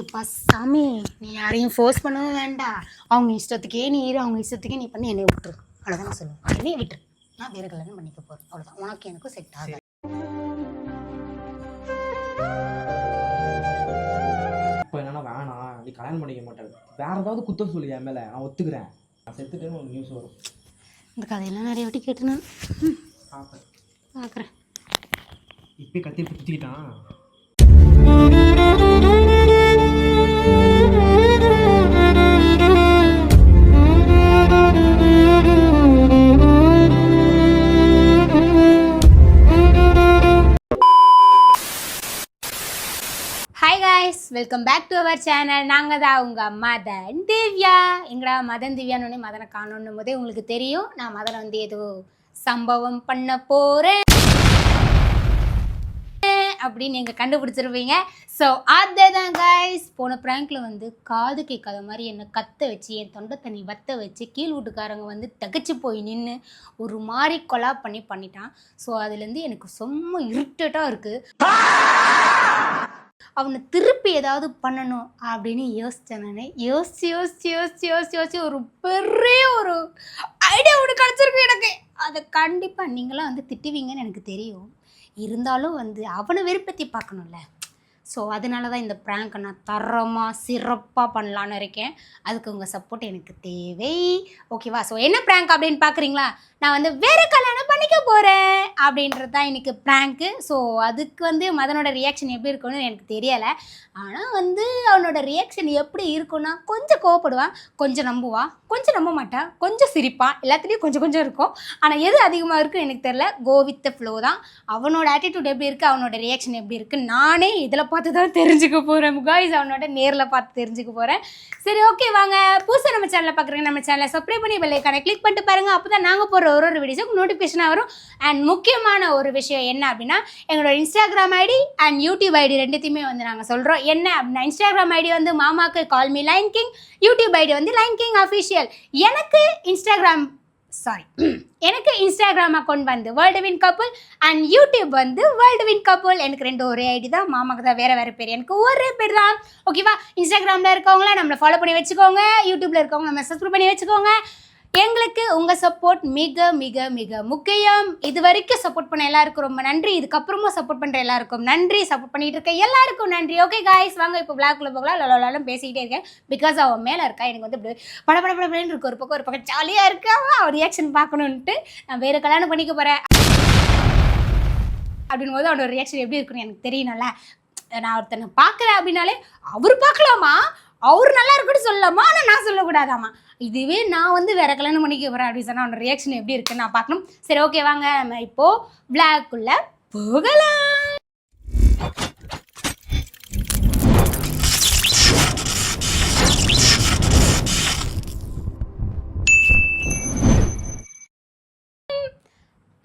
இப்போ சாமி நீ யாரையும் ஃபோர்ஸ் பண்ணவும் வேண்டாம் அவங்க இஷ்டத்துக்கே நீ இரு அவங்க இஷ்டத்துக்கே நீ பண்ணி என்னை விட்டுரு. அவ்வளோதான் நான் சொல்லுவேன். என்னைய விட்டுரு. நான் வேறு கல்யாணம் பண்ணிக்க போகிறேன் அவ்வளோதான் உனக்கு எனக்கும் செட் ஆகாது. இப்போ என்னன்னா வேணாம். நீ கல்யாணம் பண்ணிக்க மாட்டேன். வேற ஏதாவது குத்தம் சொல்லி என் மேலே. நான் ஒத்துக்கிறேன். நான் செத்துட்டேன்னு ஒரு நியூஸ் வரும். இந்த கதையெல்லாம் நிறைய வாட்டி கேட்டு நான். பார்க்குறேன் இப்போ கத்தி குத்திக்கிட்டான். Welcome back to our channel நாங்கள் தான் உங்கள் மதன் திவ்யா. எங்கடா மதன் திவ்யான்னு மதனை காணணும் போதே உங்களுக்கு தெரியும். நான் மதனை வந்து ஏதோ சம்பவம் பண்ண போகிறேன் அப்படின்னு நீங்கள் கண்டுபிடிச்சிருப்பீங்க ஸோ அதே தான் கைஸ் போன ப்ராங்க்கில் வந்து காது கேட்காத மாதிரி என்னை கத்த வச்சு என் தொண்டை தண்ணி வத்த வச்சு கீழ் வீட்டுக்காரங்க வந்து தகச்சு போய் நின்று ஒரு மாதிரி கொலா பண்ணி பண்ணிட்டான். ஸோ அதுலேருந்து எனக்கு செம்ம இரிட்டேட்டாக இருக்குது அவனை திருப்பி ஏதாவது பண்ணணும் அப்படின்னு யோசித்தேன் நான் யோசிச்சு யோசிச்சு யோசிச்சு யோசிச்சு யோசிச்சு ஒரு பெரிய ஒரு ஐடியா ஒன்று கிடச்சிருக்கு எனக்கு. அதை கண்டிப்பாக நீங்களாம் வந்து திட்டுவீங்கன்னு எனக்கு தெரியும். இருந்தாலும் வந்து அவனை விருப்பத்தி பார்க்கணும்ல. ஸோ அதனால தான் இந்த ப்ராங்கை நான் தரமாக சிறப்பாக பண்ணலான்னு இருக்கேன். அதுக்கு உங்கள் சப்போர்ட் எனக்கு தேவை. ஓகேவா ஸோ என்ன ப்ராங்க் அப்படின்னு பார்க்குறீங்களா நான் வந்து வேறு கல்யாணம் பண்ணிக்க போகிறேன் அப்படின்றது தான் எனக்கு ப்ராங்க்கு ஸோ அதுக்கு வந்து மதனோட ரியாக்ஷன் எப்படி இருக்கும்னு எனக்கு தெரியலை. ஆனால் வந்து அவனோட ரியாக்ஷன் எப்படி இருக்கும்னா கொஞ்சம் கோவப்படுவான் கொஞ்சம் நம்புவான் கொஞ்சம் நம்ப மாட்டான் கொஞ்சம் சிரிப்பான் எல்லாத்துலேயும் கொஞ்சம் கொஞ்சம் இருக்கும். ஆனால் எது அதிகமாக இருக்கும் எனக்கு தெரியல கோ வித் ஃப்ளோ தான். அவனோட ஆட்டிடியூட் எப்படி இருக்குது அவனோட ரியாக்ஷன் எப்படி இருக்குது நானே இதில் பார்த்து தான் தெரிஞ்சுக்க போகிறேன் காய்ஸ் அவனோட நேரில் பார்த்து தெரிஞ்சுக்க போகிறேன் சரி ஓகே வாங்க. புதுசாக நம்ம சேனலில் பார்க்குறேங்க நம்ம சேனலை சப்ஸ்கிரைப் பண்ணி பெல்லைக்கான கிளிக் பண்ணிட்டு பாருங்கள் அப்போ தான் நாங்கள் போடுற ஒரு ஒரு வீடியோஸுக்கு நோட்டிஃபிகேஷனாக வரும். அண்ட் முக்கியமான ஒரு விஷயம் என்ன அப்படின்னா எங்களோட Instagram ID and YouTube ID ரெண்டுத்தையுமே வந்து நாங்கள் சொல்கிறோம் என்ன அப்படின்னா இன்ஸ்டாகிராம் ஐடி வந்து மாமாக்கு call me line king YouTube ID வந்து லைன் கிங் அஃபிஷியல் எனக்கு இன்ஸ்டாகிராம் சாரி எனக்கு இன்ஸ்டாகிராம் அக்கௌண்ட் வந்து world win couple and YouTube வந்து வேர்ல்டு வின் கப்புள் எனக்கு ரெண்டு ஒரே ஐடி தான். மாமாக்கு தான் வேறு வேறு பேர். எனக்கு ஒரே பேர் தான். ஓகேவா இன்ஸ்டாகிராமில் இருக்கவங்கள நம்மளை ஃபாலோ பண்ணி வச்சுக்கோங்க. யூடியூப்பில் இருக்கவங்க நம்ம சப்ஸ்கிரைப் பண்ணி வச்சுக்கோங்க. எங்களுக்கு உங்கள் சப்போர்ட் மிக மிக மிக முக்கியம். இது வரைக்கும் சப்போர்ட் பண்ண எல்லாருக்கும் ரொம்ப நன்றி. இதுக்கப்புறமும் சப்போர்ட் பண்ணுற எல்லாருக்கும் நன்றி. சப்போர்ட் பண்ணிட்டு இருக்க எல்லாருக்கும் நன்றி. ஓகே காய்ஸ் வாங்க இப்போ பிளாக்ல போகலாம். லலாலும் பேசிக்கிட்டே இருக்கேன். பிகாஸ் அவன் மேலே இருக்கா? எனக்கு வந்து இப்படி பட பட படன்னு இருக்கு. ஒரு பக்கம் ஒரு பக்கம் ஜாலியாக இருக்கா. அவன் ரியாக்ஷன் பார்க்கணுன்ட்டு நான் வேறு கல்யாணம் பண்ணிக்க போகிறேன் அப்படின் போது அவனோட ரியாக்ஷன் எப்படி இருக்குன்னு எனக்கு தெரியணும்ல. நான் ஒருத்தனை பார்க்குறேன் அப்படின்னாலே அவர் பார்க்கலாமா? அவர் நல்லா இருக்குன்னு சொல்லலாமா? ஆனால் நான் சொல்லக்கூடாதாமா? இதுவே நான் வந்து வேற கல்யாணம் பண்ணிக்க போகிறேன் அப்படின்னு சொன்னால் அவனோட ரியாக்ஷன் எப்படி இருக்குன்னு நான் பார்க்கணும். சரி ஓகே வாங்க. நம்ம இப்போது விளாக்குள்ளே போகலாம்.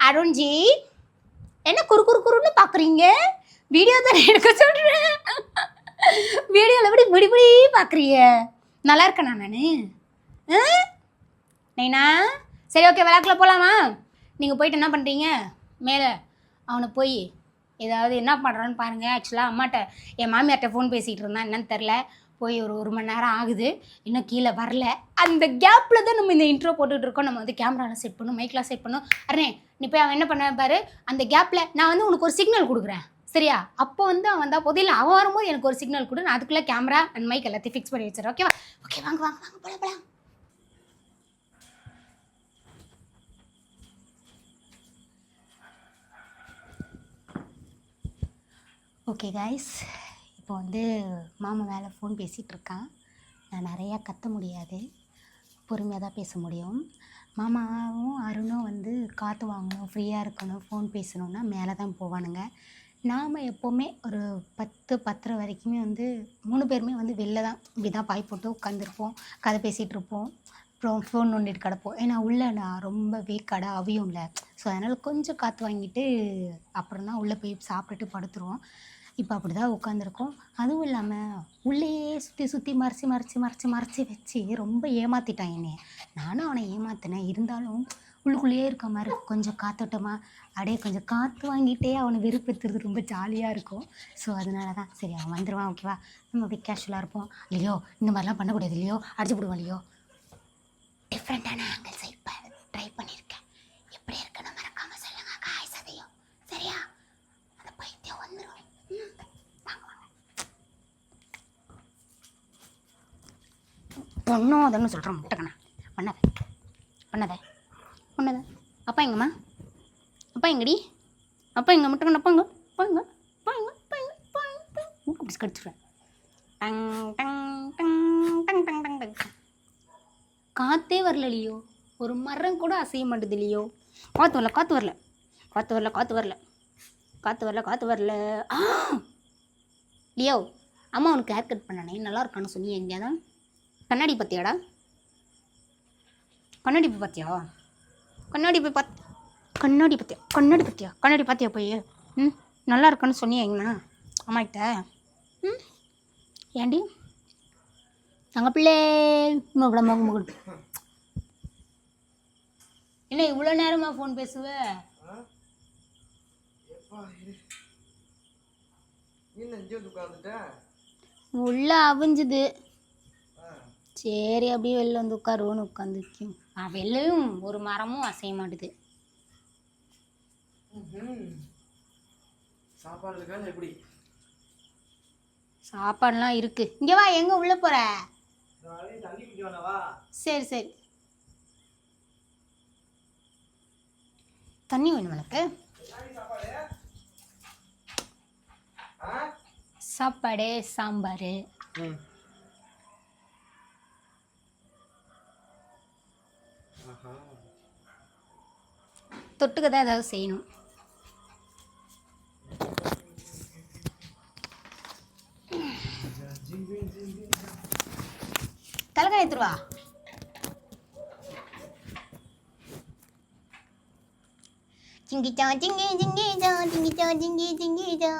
அருண்ஜி என்ன குறு குறு குறுன்னு பார்க்குறீங்க? வீடியோ தானே எடுக்க சொல்கிறேன் வீடியோவில் எப்படி முடி முடி பார்க்குறீங்க? நல்லா இருக்கேனா நான்? நைனா? சரி ஓகே விளாக்குள்ள போகலாமா நீங்கள் போயிட்டு என்ன பண்ணுறீங்க மேலே. அவனை போய் ஏதாவது என்ன பண்ணுறான்னு பாருங்கள் ஆக்சுவலாக அம்மாட்ட என் மாமியார்கிட்ட ஃபோன் பேசிகிட்டு இருந்தான் என்னன்னு தெரில போய் ஒரு ஒரு மணி நேரம் ஆகுது. இன்னும் கீழே வரல. அந்த கேப்பில் தான் நம்ம இந்த இன்ட்ரோ போட்டுட்டு இருக்கோம். நம்ம வந்து கேமராலாம் செட் பண்ணும் மைக்லாம் செட் பண்ணும் அருணே நீ போய் அவன் என்ன பண்ண பாரு? அந்த கேப்பில் நான் வந்து உனக்கு ஒரு சிக்னல் கொடுக்குறேன். சரியா? அப்போ வந்து அவன் வந்தால் போதும். இல்லை அவன் வரும்போது எனக்கு ஒரு சிக்னல் கொடு. நான் அதுக்குள்ளே கேமரா அண்ட் மைக் எல்லாத்தையும் ஃபிக்ஸ் பண்ணி வச்சிடறேன். ஓகேவா ஓகே வாங்க வாங்க வாங்க போலாம் போலாம். ஓகே கைஸ் இப்போ வந்து மாமா மேலே ஃபோன் பேசிகிட்டு இருக்கான். நான் நிறையா கத்த முடியாது. பொறுமையாக தான் பேச முடியும். மாமாவும் அருணும் வந்து காற்று வாங்கணும் ஃப்ரீயாக இருக்கணும் ஃபோன் பேசணுன்னா மேலே தான் போவானுங்க. நாம் எப்போவுமே ஒரு பத்து பத்தரை வரைக்குமே வந்து மூணு பேருமே வந்து வெளில தான் இப்படி தான் பாய் போட்டு உட்காந்துருப்போம் கதை பேசிகிட்டு இருப்போம். அப்புறம் ஃபோன் நோண்டிட்டு கிடப்போம். ஏன்னா உள்ளே நான் ரொம்ப வேக்காடாக அவியும்ல. ஸோ அதனால் கொஞ்சம் காற்று வாங்கிட்டு அப்புறம் தான் உள்ளே போய் சாப்பிட்டுட்டு படுத்துருவோம். இப்போ அப்படி தான் உட்காந்துருக்கோம் அதுவும் இல்லாமல் உள்ளேயே சுற்றி சுற்றி மறைச்சி மறைச்சி மறைச்சி மறைச்சி வச்சு ரொம்ப ஏமாற்றிட்டான் என்னைய. நானும் அவனை ஏமாத்தினேன். இருந்தாலும் உள்ளுக்குள்ளேயே இருக்க மாதிரி கொஞ்சம் காத்தோட்டமாக அப்படியே கொஞ்சம் காற்று வாங்கிட்டே அவனை வெறுப்பெத்துறது ரொம்ப ஜாலியாக இருக்கும். ஸோ அதனால தான் சரி அவன் வந்துடுவான் ஓகேவா நம்ம அப்படியே கேஷுவலாக இருப்போம். இல்லையோ இந்த மாதிரிலாம் பண்ணக்கூடாது இல்லையோ? அடிச்சு விடுவோம் இல்லையோ? டிஃப்ரெண்ட்டான ஆங்கிள்ஸை இப்போ ட்ரை பண்ணியிருக்கேன். எப்படி இருக்குன்னு மறக்காம சொல்லுங்க காய் சதையும் சரியா அந்த பைத்தியம் வந்துடும் வாங்க வாங்க பொண்ணும் அதன்னு சொல்கிறேன் முட்டைக்கண்ணா. பண்ணாத. பண்ணாத. பண்ணாத. அப்பா எங்கம்மா? அப்பா எங்கடி? அப்பா எங்கள் முட்டைக்கண்ணா அப்பா பாங்க பாங்க பாங்க பாங்க ஊக்கு பிடிச்சி டங் டங் டங் டங் டங் டங் டங். காற்றே வரல இல்லையோ ஒரு மரம் கூட அசைய மாட்டுது இல்லையோ காற்று வரல காற்று வரல. காற்று வரல காற்று வரல. காற்று வரல காற்று வரல. ஆ! லியோ அம்மா உனக்கு ஹேர் கட் பண்ணனே. நல்லா இருக்கான்னு சொன்னி எங்கேயாதான் கண்ணாடி பார்த்தியாடா கண்ணாடி போய் பார்த்தியா கண்ணாடி போய் பார்த்து கண்ணாடி பார்த்தியா கண்ணாடி பார்த்தியா கண்ணாடி பார்த்தியா போய்? ம் நல்லா இருக்கான்னு சொன்னியா எங்கண்ணா அம்மாக்கிட்ட ம் ஏண்டி தங்க பிள்ளை மகு மகுடு என்ன இவ்வளோ நேரமா ஃபோன் பேசுவ? உள்ள அவிஞ்சுது. சரி அப்படியே வெளில வந்து உட்காருவோன்னு உட்காந்துக்கும் வெளிலையும் ஒரு மரமும் அசைய மாட்டுது. சாப்பாடு எப்படி? சாப்பாடுலாம் இருக்கு. இங்கே வா எங்கே உள்ளே போகிற சரி சரி. தண்ணி வேணும் உனக்கு ஆ? சாப்பாடு சாம்பார் ம் ஆஹா தொட்டுக்க தான் ஏதாவது செய்யணும். தலைக்காய் எடுத்துருவா சிங்கிச்சா சிங்கி சிங்கிச்சா சிங்கிச்சா சிங்கி சிங்கிச்சா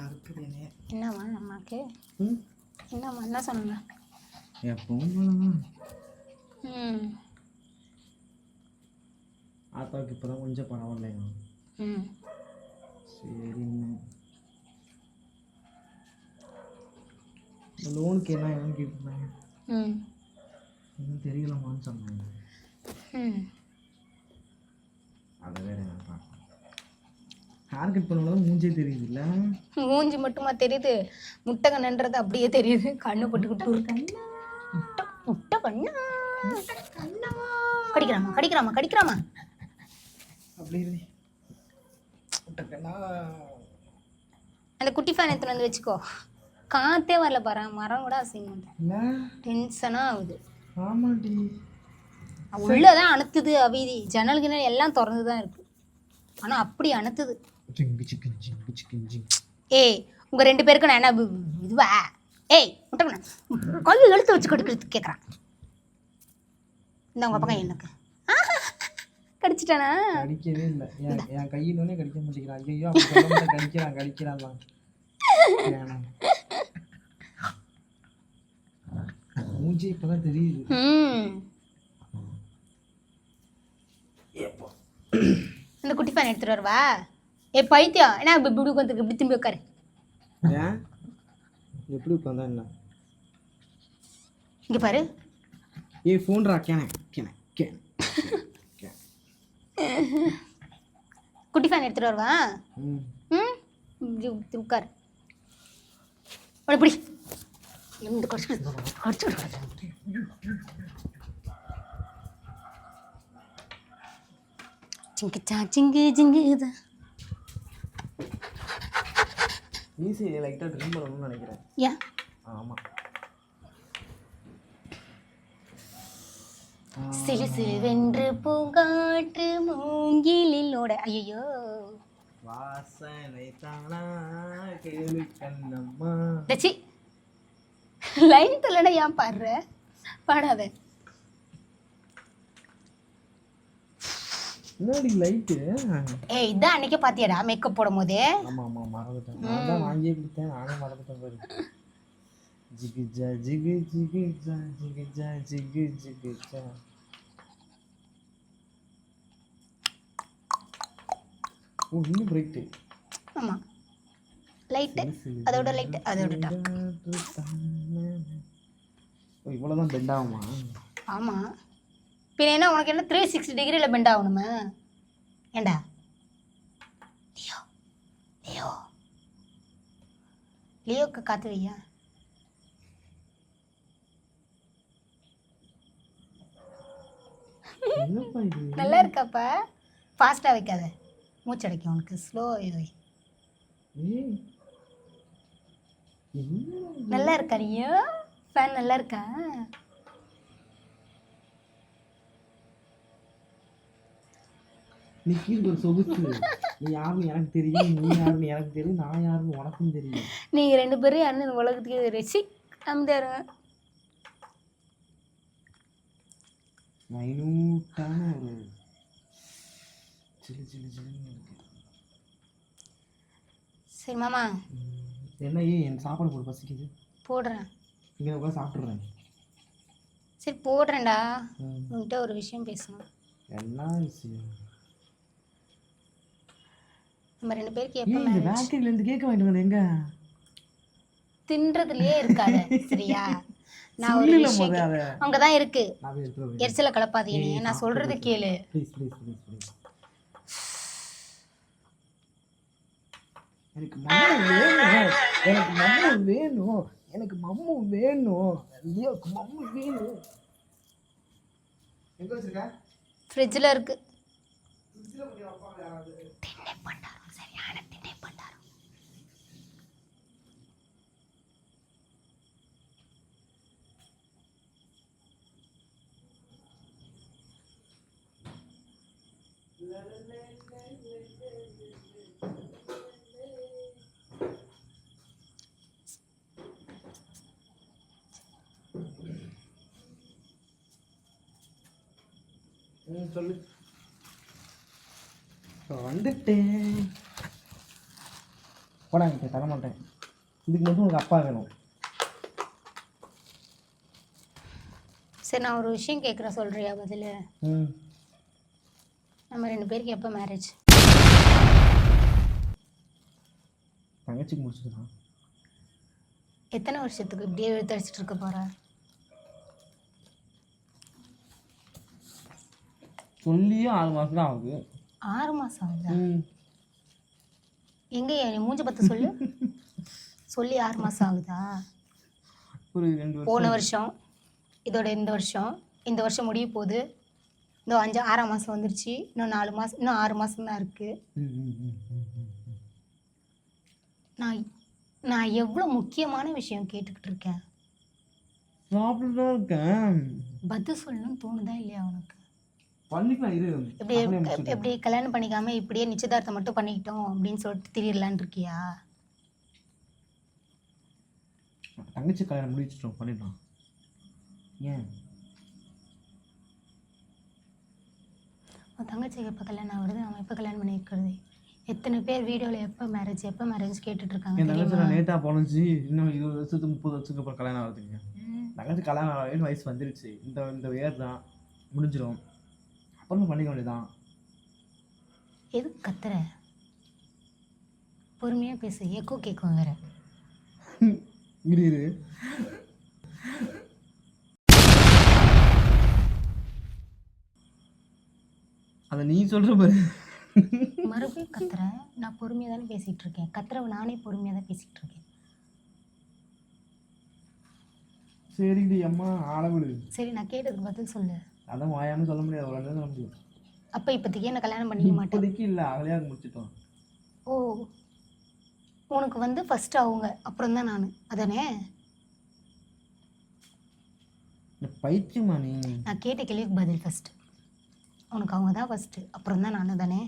அறுக்குதுனே என்னம்மா அம்மாக்கு? ம்? என்னம்மா என்ன சொன்னாங்க? ம் ஆத்தாவுக்கு இப்போதான் கொஞ்சம் பரவாயில்லைங்க. ம் சரிங்க. லோனுக்கு என்ன என்னன்னு கேட்டிருந்தாங்க. ம் இன்னும் தெரியலமான்னு சொன்னாங்க. அதை வேற ஹேர் கட் பண்ணவங்க மூஞ்சே தெரியுது இல்லை மூஞ்சி மட்டுமா தெரியுது? முட்டை கண்ணுன்றது அப்படியே தெரியுது. கண்ணு போட்டுக்கிட்டு ஒரு கண்ணா? முட்டை கண்ணா கடிக்கிறாமா கடிக்கிறாமா கடிக்கிறாமா அந்த குட்டி ஃபேன் எடுத்துன்னு வந்து வச்சுக்கோ காத்தே வரல பாரு மரம் கூட அசைய மாட்டேன் இல்லை டென்ஷனாக ஆகுது உள்ளதான் அணுத்துது அவிதி ஜன்னல் கிணல் எல்லாம் திறந்து தான் இருக்கு ஆனால் அப்படி அணுத்துது ஏய் உங்கள் ரெண்டு பேருக்கும் நான் என்ன இதுவா ஏய் முட்டை கல் எழுத்து வச்சு கடுக்கிறது கேட்குறான் இந்த உங்கள் பக்கம் எனக்கு. கடிச்சிட்டானா? கடிக்கவே இல்லை. என் கையினோடனே கடிக்க மாட்டேங்கிறான் ஐயோ கடிக்கிறான் கடிக்கிறான். மூஞ்சி இப்பதான் தெரியுது. இந்த குட்டி ஃபேன் எடுத்துட்டு வரவா? ஏ பைத்தியம். என்ன இப்படி இப்படி உட்காந்துருக்கு? இப்படி திரும்பி உட்காரு. எப்படி உட்காந்தா என்ன? இங்கே பாரு. ஏய் ஃபோன்ரா கேனே கேனே கேன். குட்டி ஃபேன் எடுத்துட்டு வரவா? ம். உட்காரு. உடனே பிடி. எந்த கடிச்சு கடிச்சு சிங்கிச்சா சிங்கு சிங்குதா ஈஸி லைட்டாக ட்ரிம் பண்ணணும்னு நினைக்கிறேன். ஏன்? ஆமாம் சிலு சிலுவென்று பூங்காற்று மூங்கிலோட ஐயோ வாசனை தானா கேளு கண்ணம்மா தச்சி லைன் தெரியலடா ஏன் பாடுற? பாடாத. லைட்டு ஏய் இதான் அன்னைக்கு பாத்தியாடா மேக்கப் போடும் போதே ஆமாம் ஆமாம் மறந்துட்டேன். நான் தான் கொடுத்தேன். நானே மறந்துட்டேன் பாரு. ஜிகிஜா ஜிகு ஜிகிஜா ஜிகிஜா ஜிகு ஜிகிஜா ஓ இன்னும் பிரைட்டு ஆமாம் லைட்டு அதோட லைட்டு அதோட டாப் ஓ இவ்வளோதான் பெண்ட் ஆகுமா? ஆமாம் பின்ன என்ன உனக்கு என்ன த்ரீ சிக்ஸ்டி டிகிரியில் பெண்ட் ஆகணுமா? ஏண்டா? Leo Leo. லியோக்கு காத்து வையா என்னப்பா இது நல்லா இருக்காப்பா ஃபாஸ்ட்டாக வைக்காத. மூச்சடைக்கும் உனக்கு. ஸ்லோ இது வை. நல்லா இருக்கா லியோ ஃபேன் நல்லா இருக்கா நீ கீழே ஒரு சொகுசு. நீ யாருன்னு எனக்கு தெரியும். நீ யாருன்னு எனக்கு தெரியும். நான் யாருன்னு உனக்கும் தெரியும். நீங்கள் ரெண்டு பேரும் யாருன்னு உலகத்துக்கு ரசி அமைதியாருங்க மைனூட்டான ஒரு சிலு சிலு சிலுன்னு இருக்கு. சரி மாமா. என்ன ஏன் எனக்கு சாப்பாடு போட பசிக்குது. போடுறேன். இங்கே உட்காந்து சாப்பிட்றேன் சரி போடுறேன்டா. உன்கிட்ட ஒரு விஷயம் பேசணும். என்ன விஷயம்? நம்ம ரெண்டு பேருக்கு எப்போ இந்த பேக்கரியிலேருந்து கேட்க வாங்கிட்டு எங்க? தின்றதுலயே இருக்காத சரியா? நான் ஒரு விஷயம் அங்கே தான் இருக்கு. எரிச்சலை கலப்பாதீங்க நீ. நான் சொல்றது கேளு. ப்ளீஸ் ப்ளீஸ் ப்ளீஸ் ப்ளீஸ் எனக்கு மம்மு வேணும். எனக்கு மம்மு வேணும். எனக்கு மம்மு வேணும். ஐயோக்கு மம்மு வேணும். எங்க வச்சிருக்க? ஃப்ரிட்ஜில் இருக்கு. திண்ணை பண்டாரம் சரியான திண்ணை பண்டாரம் ம் சொல்லு. வந்துட்டேன். போடா எனக்கு தர மாட்டேன். இதுக்கு மட்டும் உனக்கு அப்பா வேணும். சரி நான் ஒரு விஷயம் கேட்குறேன். சொல்றியா பதில்? ம். நம்ம ரெண்டு பேருக்கு எப்போ மேரேஜ் தங்கச்சிக்கு முடிச்சுக்கலாம் எத்தனை வருஷத்துக்கு இப்படியே இழுத்தடிச்சிட்டு இருக்க போற? சொல்லியும் ஆறு மாதம் தான் ஆகுது. ஆறு மாதம் ஆகுதா? எங்க மூஞ்ச பார்த்து சொல்லு. சொல்லி ஆறு மாதம் ஆகுதா? போன வருஷம் இதோட இந்த வருஷம் இந்த வருஷம் முடிய போகுது. இந்த அஞ்சு ஆறாம் மாதம் வந்துருச்சு. இன்னும் நாலு மாதம் இன்னும் ஆறு மாதம் தான் இருக்குது. நான் நான் எவ்வளோ முக்கியமான விஷயம் கேட்டுக்கிட்டு இருக்கேன். சாப்பிட்டு தான் இருக்கேன். பதில் சொல்லணும்னு தோணுதா இல்லையா உனக்கு? முடிச்சுட்டு. எப்படி கல்யாணம் பண்ணிக்காம இப்படியே நிச்சயதார்த்தம் மட்டும் பண்ணிக்கிட்டோம் அப்படின்னு சொல்லிட்டு திரியலான் இருக்கியா? தங்கச்சி கல்யாணம் முடிச்சிட்டோம் பண்ணிடலாம். ஏன்? உன் தங்கச்சிக்கு எப்போ கல்யாணம் ஆகுறது நம்ம எப்போ கல்யாணம் பண்ணிக்கிறது எத்தனை பேர் வீடியோவில் எப்போ மேரேஜ் எப்போ மேரேஜ் கேட்டுட்டு இருக்காங்க என் தங்கச்சி நான் லேட்டாக போனச்சு இன்னும் இருபது வருஷத்துக்கு முப்பது வருஷத்துக்கு அப்புறம் கல்யாணம் ஆகுதுங்க. ம். தங்கச்சி கல்யாணம் ஆகணும் வயசு வந்துருச்சு. இந்த இந்த இயர் தான் முடிஞ்சிடும் அப்புறமா பண்ணிக்க வேண்டியதான் எதுக்கு கத்துற? பொறுமையாக பேசு. எக்கோ கேட்கும் வேற. இரு. அதை நீ சொல்ற பாரு. மறுபடியும் கத்துற நான் பொறுமையாக தானே பேசிகிட்டு இருக்கேன். கத்துறவ நானே பொறுமையாக தான் பேசிகிட்டு இருக்கேன். சரிடி அம்மா ஆளவிடு சரி நான் கேட்டதுக்கு பதில் சொல்லு. அதான் வாயாம சொல்ல முடியாது அவ்வளோ சொல்ல முடியும். அப்போ இப்போதைக்கு என்ன கல்யாணம் பண்ணிக்க மாட்டேன்? இப்போதைக்கு இல்லை அகலையாக முடிச்சிட்டோம். ஓ உனக்கு வந்து ஃபஸ்ட்டு அவங்க அப்புறம் தான் நான். அதானே? பைத்தியமா நீ? நான் கேட்ட கேள்விக்கு பதில் ஃபஸ்ட்டு உனக்கு அவங்க தான் ஃபஸ்ட்டு அப்புறம் தான் நான் தானே?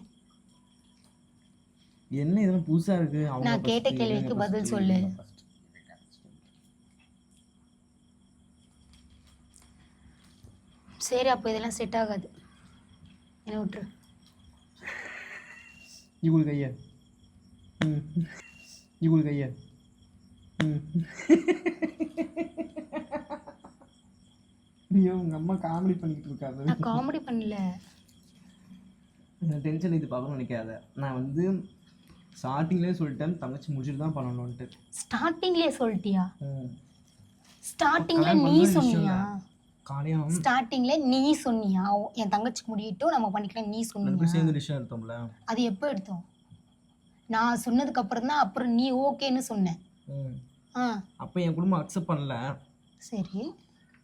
என்ன இதெல்லாம் புதுசா இருக்கு? நான் கேட்ட கேள்விக்கு பதில் சொல்லு. சரி அப்போ இதெல்லாம் செட் ஆகாது. என்ன விட்டுரு. கொடு கைய. ம். கொடு கைய. ஐயோ உங்க அம்மா காமெடி பண்ணிட்டு இருக்காது? நான் காமெடி பண்ணல. இந்த டென்ஷன் இது பார்க்கணும்னு நினைக்காத. நான் வந்து ஸ்டார்டிங்லேயே சொல்லிட்டேன் தங்கச்சி முடிச்சுட்டு தான் பண்ணணும்ன்ட்டு. ஸ்டார்டிங்லேயே சொல்லிட்டியா? ம். ஸ்டார்டிங்ல கல்யாணம் நீ சொன்னியா? கல்யாணம். ஸ்டார்டிங்ல நீ சொன்னியா? ஓ, என் தங்கச்சிக்கு முடியட்டும் நம்ம பண்ணிக்கலாம் நீ ரெண்டு சொன்னியா? பேரும் சேர்ந்து டிசிஷன் எடுத்தோம்ல. அது எப்போ எடுத்தோம்? நான் சொன்னதுக்கு அப்புறம் தான் அப்புறம் நீ ஓகேன்னு சொன்னேன் ம். ஆ. அப்போ என் குடும்பம் அக்செப்ட் பண்ணல. சரி.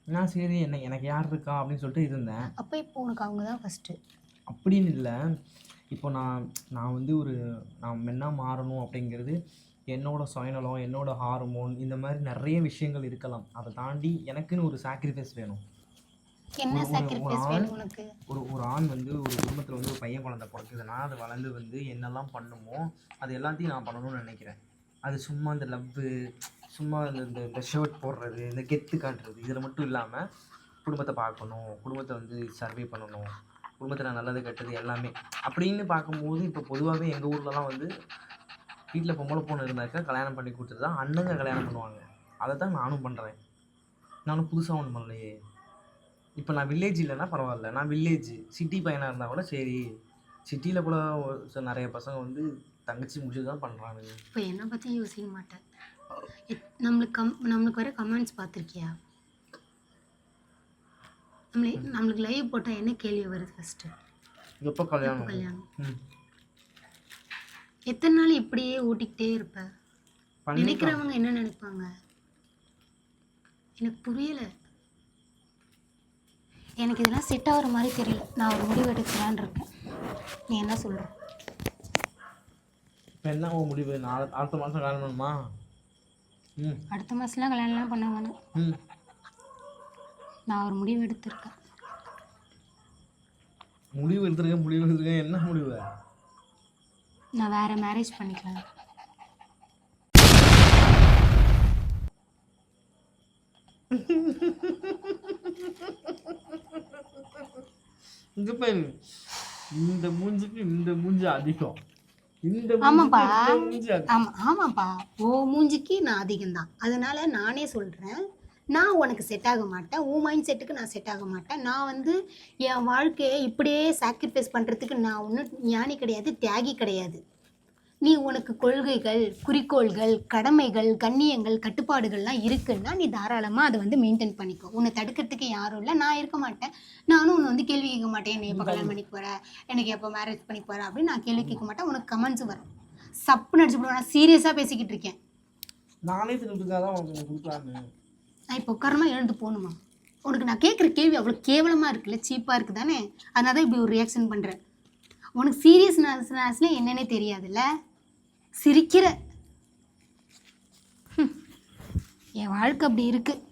நான் சரி என்ன எனக்கு யார் இருக்கா அப்படின்னு சொல்லிட்டு இருந்தேன். அப்போ இப்போ உனக்கு அவங்க தான் ஃபஸ்ட்டு அப்படின்னு இல்லை. இப்போ நான் நான் வந்து ஒரு நான் மென்னா மாறணும் அப்படிங்கிறது என்னோட சுயநலம் என்னோட ஹார்மோன் இந்த மாதிரி நிறைய விஷயங்கள் இருக்கலாம். அதை தாண்டி எனக்குன்னு ஒரு சாக்ரிஃபைஸ் வேணும். என்ன ஒரு- உனக்கு? ஒரு ஒரு ஆண் வந்து ஒரு குடும்பத்தில் வந்து ஒரு பையன் குழந்தை பிறக்குதுன்னா அது வளர்ந்து வந்து என்னெல்லாம் பண்ணுமோ அது எல்லாத்தையும் நான் பண்ணணும்னு நினைக்கிறேன். அது சும்மா இந்த லவ்வு சும்மா இந்த இந்த ஷர்ட் போடுறது இந்த கெத்து காட்டுறது இதில் மட்டும் இல்லாமல் குடும்பத்தை பார்க்கணும் குடும்பத்தை வந்து சர்வே பண்ணணும் குடும்பத்தில் நல்லது கெட்டது எல்லாமே அப்படின்னு பார்க்கும்போது இப்போ பொதுவாகவே எங்கள் ஊர்லலாம் வந்து வீட்டில் பொம்பளை பொண்ணு இருந்தாக்கா கல்யாணம் பண்ணி கொடுத்துட்டு தான் அண்ணங்க கல்யாணம் பண்ணுவாங்க. அதை தான் நானும் பண்ணுறேன் நானும் புதுசாக ஒன்று பண்ணலையே. இப்போ நான் வில்லேஜ் இல்லைன்னா பரவாயில்ல. நான் வில்லேஜ் சிட்டி பையனாக இருந்தால் கூட சரி. சிட்டியில் கூட நிறைய பசங்க வந்து தங்கச்சி முடிச்சு தான் பண்ணுறாங்க இப்போ என்னை பற்றி யோசிக்க மாட்டேன். நம்மளுக்கு கம் நம்மளுக்கு வர கமெண்ட்ஸ் பார்த்துருக்கியா? நம்மளே நம்மளுக்கு லைவ் போட்டால் என்ன கேள்வி வருது ஃபஸ்ட்டு எப்போ கல்யாணம்? கல்யாணம்? ம். எத்தனை நாள் இப்படியே ஓட்டிக்கிட்டே இருப்ப? நினைக்கிறவங்க என்ன நினைப்பாங்க? எனக்கு புரியல. எனக்கு இதெல்லாம் செட் ஆகிற மாதிரி தெரியல. நான் ஒரு முடிவு எடுக்கலான்னு இருக்கேன். நீ என்ன சொல்ற? இப்போ என்ன உன் முடிவு? நாளை அடுத்த மாதம் கல்யாணம் பண்ணுமா அடுத்த மாதம்லாம் கல்யாணம்லாம் பண்ண வேணாம் ம். நான் ஒரு முடிவு எடுத்திருக்கேன். முடிவு எடுத்துருக்கேன் முடிவு எடுத்துருக்கேன். என்ன முடிவு? நான் வேற மேரேஜ் பண்ணிக்கலாம். பாரு. இந்த மூஞ்சுக்கு இந்த மூஞ்சி அதிகம். இந்த ஆமாப்பா. ஆமாம் ஆமாப்பா. ஓ மூஞ்சிக்கு நான் அதிகம்தான். அதனால நானே சொல்கிறேன் நான் உனக்கு செட் ஆக மாட்டேன். உன் மைண்ட் செட்டுக்கு நான் செட் ஆக மாட்டேன். நான் வந்து என் வாழ்க்கையை இப்படியே சாக்ரிஃபைஸ் பண்ணுறதுக்கு நான் ஒன்றும் ஞானி கிடையாது தியாகி கிடையாது. நீ உனக்கு கொள்கைகள் குறிக்கோள்கள் கடமைகள் கண்ணியங்கள் கட்டுப்பாடுகள்லாம் இருக்குன்னா நீ தாராளமாக அதை வந்து மெயின்டைன் பண்ணிக்கோ. உன்னை தடுக்கிறதுக்கு யாரும் இல்லை. நான் இருக்க மாட்டேன். நானும் உன்னை வந்து கேள்வி கேட்க மாட்டேன். என்னை எப்போ கல்யாணம் பண்ணி போகிற எனக்கு எப்போ மேரேஜ் பண்ணி போகிற அப்படின்னு நான் கேள்வி கேட்க மாட்டேன். உனக்கு கமெண்ட்ஸ் வரும். சப்பு நடிச்சு போடுவேன். நான் சீரியஸாக பேசிக்கிட்டு இருக்கேன். நானே நான் இப்போ உட்காரமா எழுந்து போகணுமா? உனக்கு நான் கேட்குற கேள்வி அவ்வளோ கேவலமாக இருக்குல்ல? சீப்பாக இருக்குது தானே அதனால தான் இப்படி ஒரு ரியாக்ஷன் பண்ணுறேன் உனக்கு சீரியஸ்னஸ்னஸ்ல என்னன்னே தெரியாதுல்ல? சிரிக்கிற. என் வாழ்க்கை அப்படி இருக்குது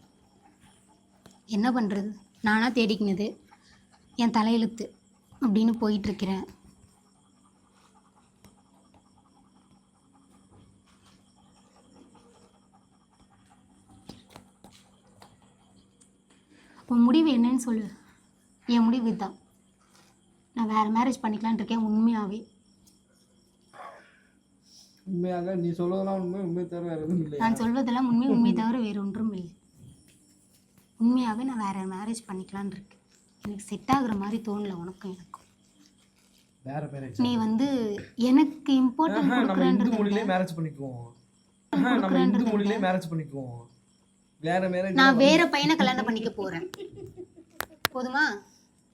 என்ன பண்ணுறது நானாக தேடிக்கினது. என் தலையெழுத்து அப்படின்னு போயிட்டுருக்கிறேன். உன் முடிவு என்னன்னு சொல்லு. என் முடிவு இதுதான். நான் வேறு மேரேஜ் பண்ணிக்கலான்னு இருக்கேன் உண்மையாகவே உண்மையாக நீ சொல்வதெல்லாம் உண்மை உண்மை தவிர வேறு எதுவும் இல்லையா? நான் சொல்வதெல்லாம் உண்மை உண்மை தவிர வேறு ஒன்றும் இல்லை. உண்மையாகவே நான் வேறு மேரேஜ் பண்ணிக்கலான்னு இருக்கேன். எனக்கு செட் ஆகுற மாதிரி தோணல உனக்கும் எனக்கும். வேற மேரேஜ் நீ வந்து எனக்கு இம்பார்ட்டன்ட் நம்ம இந்து மொழியிலே மேரேஜ் பண்ணிக்குவோம். நம்ம இந்து மொழியிலே மேரேஜ் பண்ணிக்குவோம். வேற மேரேஜ் நான் வேற பையனை கல்யாணம் பண்ணிக்க போகிறேன் போதுமா?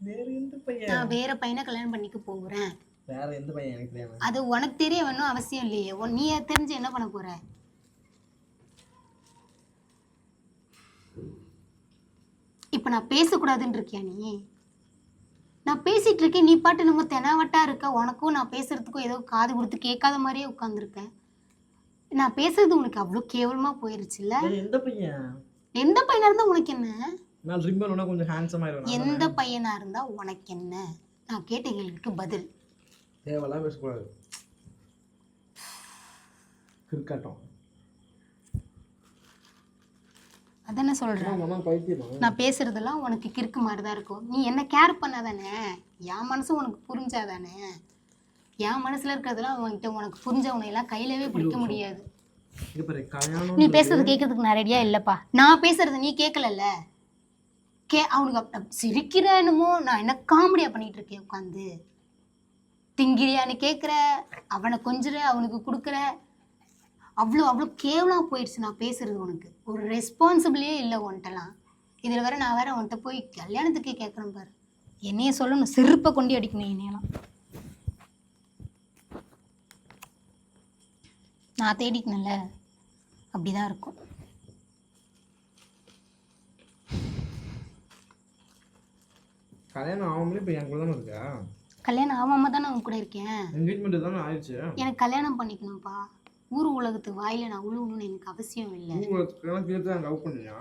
வேற எந்த பையன்? நான் வேற பையனை கல்யாணம் பண்ணிக்க போகிறேன் வேற எந்த பையன் எனக்கு தெரியாது அது உனக்கு தெரிய வேணும் அவசியம் இல்லையே. உன் நீ தெரிஞ்சு என்ன பண்ண போற? இப்போ நான் பேசக்கூடாதுன்னு இருக்கியா நீ? நான் பேசிட்டு இருக்கேன். நீ பாட்டு நம்ம தெனாவட்டா இருக்க. உனக்கும் நான் பேசுறதுக்கும் ஏதோ காது கொடுத்து கேட்காத மாதிரியே உட்காந்துருக்கேன் நான் பேசுறது உனக்கு அவ்வளோ கேவலமா போயிருச்சுல்ல? எந்த பையன்? எந்த பையனா இருந்தா உனக்கு என்ன? நான் ரிப்பன் ஒன்றா கொஞ்சம் ஹேண்ட்ஸம் ஆயிடுவேன். எந்த பையனா இருந்தா உனக்கு என்ன நான் கேட்ட கேள்விக்கு பதில். தேவையெல்லாம் பேசக்கூடாது. கிரிக்காட்டம். அதானே சொல்றேன் நான் பேசுறதெல்லாம் உனக்கு கிறுக்கு மாதிரி தான் இருக்கும். நீ என்ன கேர் பண்ணாதானே? என் மனசு உனக்கு புரிஞ்சாதானே? என் மனசுல இருக்கிறதெல்லாம் உன்கிட்ட உனக்கு புரிஞ்சவனை எல்லாம் கையிலவே பிடிக்க முடியாது. இது பாரு கல்யாணம் நீ பேசுறது கேட்கறதுக்கு நான் ரெடியா இல்லப்பா. நான் பேசுறது நீ கேட்கலல்ல? கே அவனுக்கு சிரிக்கிறேனுமோ? நான் என்ன காமெடியா பண்ணிட்டு இருக்கேன் உட்காந்து? திங்கிரியான்னு கேட்குற அவனை கொஞ்சிற அவனுக்கு கொடுக்குற? அவ்வளோ அவ்வளோ கேவலாக போயிடுச்சு நான் பேசுறது உனக்கு. ஒரு ரெஸ்பான்சிபிளே இல்லை உன்ட்டலாம். இதில் வேற நான் வேற உன்கிட்ட போய் கல்யாணத்துக்கே கேட்குறேன் பாரு. என்னைய சொல்லணும் செருப்பை கொண்டு அடிக்கணும் என்னையெல்லாம். நான் தேடிக்கணும்ல? அப்படிதான் இருக்கும். கல்யாணம் ஆகாமலே இப்போ என் கூட தானே இருக்கா கல்யாணம் ஆகாம தான் உன் கூட இருக்கேன். என்கேஜ்மெண்ட் தானே ஆயிடுச்சு. எனக்கு கல்யாணம் பண்ணிக்கணும்ப்பா. ஊர் உலகத்துக்கு வாயில நான் உழுவணும்னு எனக்கு அவசியம் இல்லை. உங்களுக்கு கேட்டு தான் லவ் பண்ணியா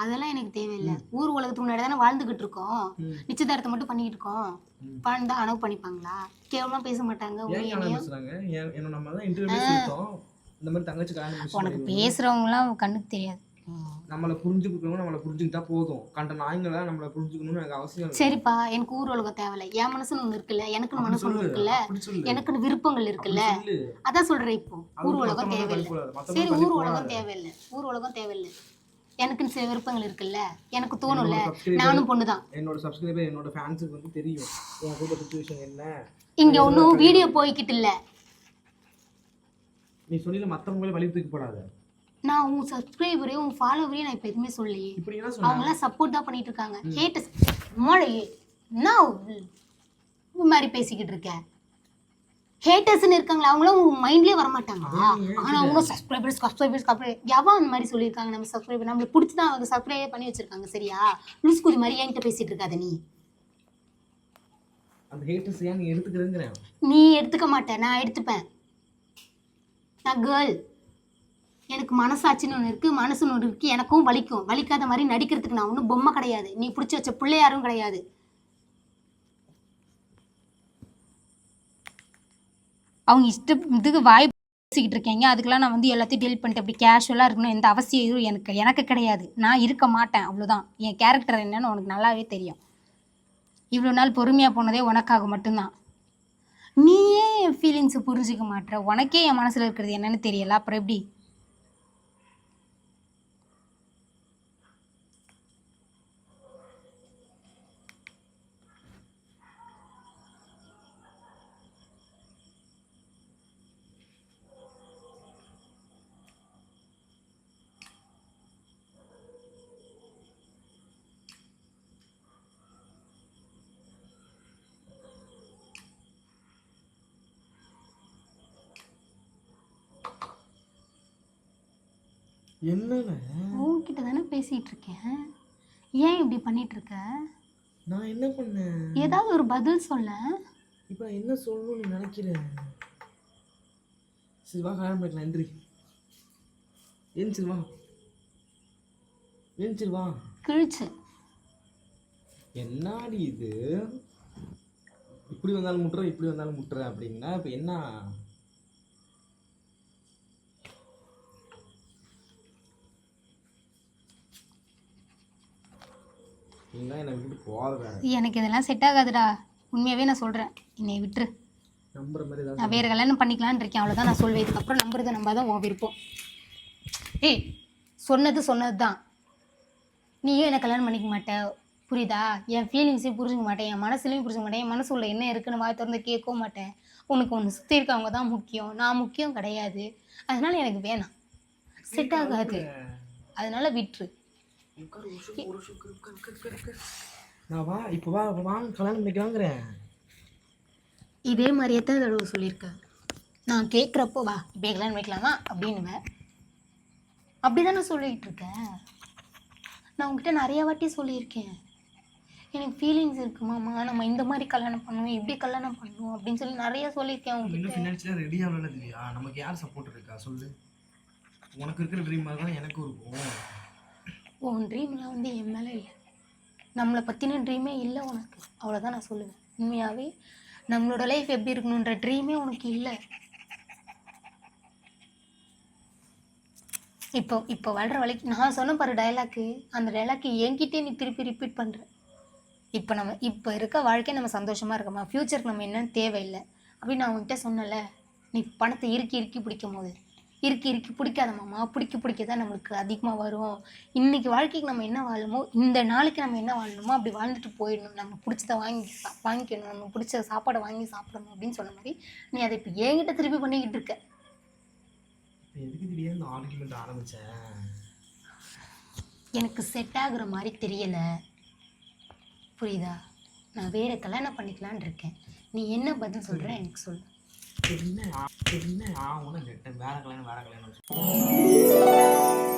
அதெல்லாம் எனக்கு தேவையில்லை. ஊர் உலகத்துக்கு முன்னாடி தானே வாழ்ந்துகிட்டு இருக்கோம். நிச்சயதார்த்தம் மட்டும் பண்ணிக்கிட்டு இருக்கோம். பணம் தான் அனுப்பு பண்ணிப்பாங்களா? கேவலமா பேச மாட்டாங்க ஏன் உன்னை ஞானம் என்னையும் பேசுறாங்க? ஏன் என்ன நம்ம தான் இன்டர்வியூ இந்த மாதிரி தங்கச்சி உனக்கு பேசி பேசுறவங்கலாம் கண்ணுக்கு தெரியாது. நம்மளை புரிஞ்சுக்கிறவங்க நம்மளை புரிஞ்சுக்கிட்டா போதும். கண்ட நாய்ங்கள நம்மளை புரிஞ்சுக்கணும்னு எனக்கு அவசியம் சரிப்பா எனக்கு ஊர் உலகம் தேவையில்ல. என் மனசுன்னு ஒண்ணு இருக்குல்ல? எனக்குன்னு மனசு சொல்லு. இருக்குல்ல? எனக்குன்னு விருப்பங்கள் இருக்குல்ல? அதான் சொல்றேன் இப்போ. அது ஊர் உலகம் மத்தவங்க தேவையில்லை. சரி ஊர் கழிக்கூடாது. உலகம் தேவையில்லை. ஊர் உலகம் தேவையில்லை. எனக்குன்னு சில விருப்பங்கள் இருக்குல்ல? எனக்கு தோணும்ல. நானும் பொண்ணுதான். என்னோட சப்ஸ்கிரைபர் என்னோட ஃபேன்ஸுக்கு வந்து தெரியும். என் கூட சுச்சுவேஷன் என்ன? இங்க ஒன்றும் வீடியோ போய்கிட்டு இல்ல. நீ சொல்லில மத்தவங்களே வழி தூக்கி போடாத நான் உன் சப்ஸ்கிரைபரையும் உன் ஃபாலோவரையும் நான் இப்போ எதுவுமே சொல்லலையே. அவங்களாம் சப்போர்ட் தான் பண்ணிட்டு இருக்காங்க. ஹேட்டஸ் மோளை என்ன இது மாதிரி பேசிக்கிட்டு இருக்க? ஹேட்டர்ஸ்னு இருக்காங்களா அவங்களும் உன் மைண்ட்லயே வர மாட்டாங்களா ஆனா அவங்களும் சப்ஸ்கிரைபர்ஸ் சப்ஸ்கிரைபர்ஸ் சப்ஸ்கிரைபர் எவன் அந்த மாதிரி சொல்லியிருக்காங்க நம்ம சப்ஸ்கிரைபர் நம்மளுக்கு பிடிச்சி தான் அவங்க சப்ஸ்கிரைபே பண்ணி வச்சிருக்காங்க சரியா? லூஸ் குதி மாதிரி என்கிட்ட பேசிட்டு இருக்காத நீ. அந்த ஹேட்டர்ஸ் ஏன் நீ எடுத்துக்க மாட்ட நான் எடுத்துப்பேன். நான் கேர்ள் எனக்கு மனசாட்சின்னு ஒன்று இருக்குது மனசுன்னு ஒன்று இருக்குது எனக்கும் வலிக்கும். வலிக்காத மாதிரி நடிக்கிறதுக்கு நான் ஒன்றும் பொம்மை கிடையாது. நீ பிடிச்சி வச்ச பிள்ளையாரும் கிடையாது. அவங்க இஷ்ட இதுக்கு வாய் பேசிக்கிட்டு இருக்கீங்க. அதுக்கெல்லாம் நான் வந்து எல்லாத்தையும் டீல் பண்ணிட்டு அப்படி கேஷுவலாக இருக்கணும். எந்த அவசியம் எனக்கு எனக்கு கிடையாது. நான் இருக்க மாட்டேன். அவ்வளோதான் என் கேரக்டர் என்னன்னு உனக்கு நல்லாவே தெரியும். இவ்வளோ நாள் பொறுமையாக போனதே உனக்காக மட்டும்தான். நீயே என் ஃபீலிங்ஸை புரிஞ்சுக்க மாட்ற. உனக்கே என் மனசில் இருக்கிறது என்னன்னு தெரியல. அப்புறம் எப்படி? உன்கிட்ட தானே பேசிகிட்டு இருக்கேன் ஏன் இப்படி பண்ணிட்டு இருக்க நான் என்ன பண்ணேன்? ஏதாவது ஒரு பதில் சொல்ல இப்போ என்ன சொல்லணும்னு நினைக்கிறேன் சரி வா கல்யாணம் பண்ணிக்கலாம் நன்றி ஏன் வா. ஏன் வா. கிழிச்சு. என்னடி இது? இப்படி வந்தாலும் முட்டுறேன் இப்படி வந்தாலும் முட்டுறேன் அப்படின்னா இப்போ என்ன நீங்க என்னை விட்டுட்டு போகாத வேற எனக்கு இதெல்லாம் செட் ஆகாதுடா. உண்மையாகவே நான் சொல்கிறேன் என்னை விட்டுரு. நம்புற மாதிரி ஏதாவது நான் வேறு கல்யாணம் பண்ணிக்கலான்னு இருக்கேன். அவ்வளோதான் நான் சொல்வேன். இதுக்கப்புறம் நம்புறது நம்ம தான் உன் விருப்பம். ஏய் சொன்னது சொன்னது தான் நீயும் என்னை கல்யாணம் பண்ணிக்க மாட்ட. புரியுதா? என் ஃபீலிங்ஸையும் புரிஞ்சுக்க மாட்டேன். என் மனசுலையும் புரிஞ்சுக்க மாட்டேன். என் மனசுல என்ன இருக்குன்னு வாய் திறந்து கேட்கவும் மாட்டேன். உனக்கு ஒன்று சுற்றி இருக்கவங்க தான் முக்கியம். நான் முக்கியம் கிடையாது. அதனால எனக்கு வேணாம். செட் ஆகாது. அதனால விட்டுரு. நான் வா இப்போ வா இப்போ வாங்க கல்யாணம் பண்ணிக்கலாங்கிறேன். இதே மாதிரி எத்தனை தடவை சொல்லியிருக்கேன் நான் கேட்குறப்போ வா இப்போ கல்யாணம் பண்ணிக்கலாமா? அப்படின்னுவேன் அப்படி தானே சொல்லிகிட்டு இருக்கேன். நான் உங்ககிட்ட நிறைய வாட்டி சொல்லியிருக்கேன். எனக்கு ஃபீலிங்ஸ் இருக்குமாம்மா நம்ம இந்த மாதிரி கல்யாணம் பண்ணுவோம் இப்படி கல்யாணம் பண்ணுவோம் அப்படின்னு சொல்லி நிறைய சொல்லியிருக்கேன் உங்ககிட்ட ஃபினான்ஷியலாக ரெடி ஆகல திவ்யா நமக்கு யார் சப்போர்ட் இருக்கா? சொல்லு. உனக்கு இருக்கிற ட்ரீம் மாதிரி தான் எனக்கும் இருக்கும். உன் ட்ரீம்லாம் வந்து என் மேலே இல்லை. நம்மளை பற்றின ட்ரீமே இல்லை உனக்கு. அவ்வளோதான் நான் சொல்லுவேன். உண்மையாகவே நம்மளோட லைஃப் எப்படி இருக்கணுன்ற ட்ரீமே உனக்கு இல்லை. இப்போ இப்போ வாழ்கிற வழிக்கு நான் சொன்ன பாரு டைலாக்கு அந்த டைலாக்கு என்கிட்டே நீ திருப்பி ரிப்பீட் பண்ணுற இப்போ நம்ம இப்போ இருக்க வாழ்க்கை நம்ம சந்தோஷமாக இருக்கோமா? ஃப்யூச்சருக்கு நம்ம என்னன்னு தேவையில்லை. அப்படின்னு நான் உன்கிட்ட சொன்னல நீ பணத்தை இறுக்கி இறுக்கி பிடிக்கும் போது இருக்கு இருக்கு. பிடிக்காத மாமா பிடிக்க பிடிக்க தான் நம்மளுக்கு அதிகமாக வரும். இன்னைக்கு வாழ்க்கைக்கு நம்ம என்ன வாழணுமோ இந்த நாளைக்கு நம்ம என்ன வாழணுமோ அப்படி வாழ்ந்துட்டு போயிடணும். நம்ம பிடிச்சத வாங்கி சா- வாங்கிக்கணும். நம்ம பிடிச்ச சாப்பாடை வாங்கி சாப்பிடணும் அப்படின்னு சொன்ன மாதிரி நீ அதை இப்போ என்கிட்ட திருப்பி பண்ணிக்கிட்டு இருக்க. எனக்கு செட் ஆகுற மாதிரி தெரியலை. புரியுதா? நான் வேற கல்யாணம் பண்ணிக்கலான்னு இருக்கேன். நீ என்ன பதில் சொல்கிற எனக்கு சொல்லு. என்ன என்ன நான் கேட்டேன் வேற கல்யாணம் வேற கல்யாணம்.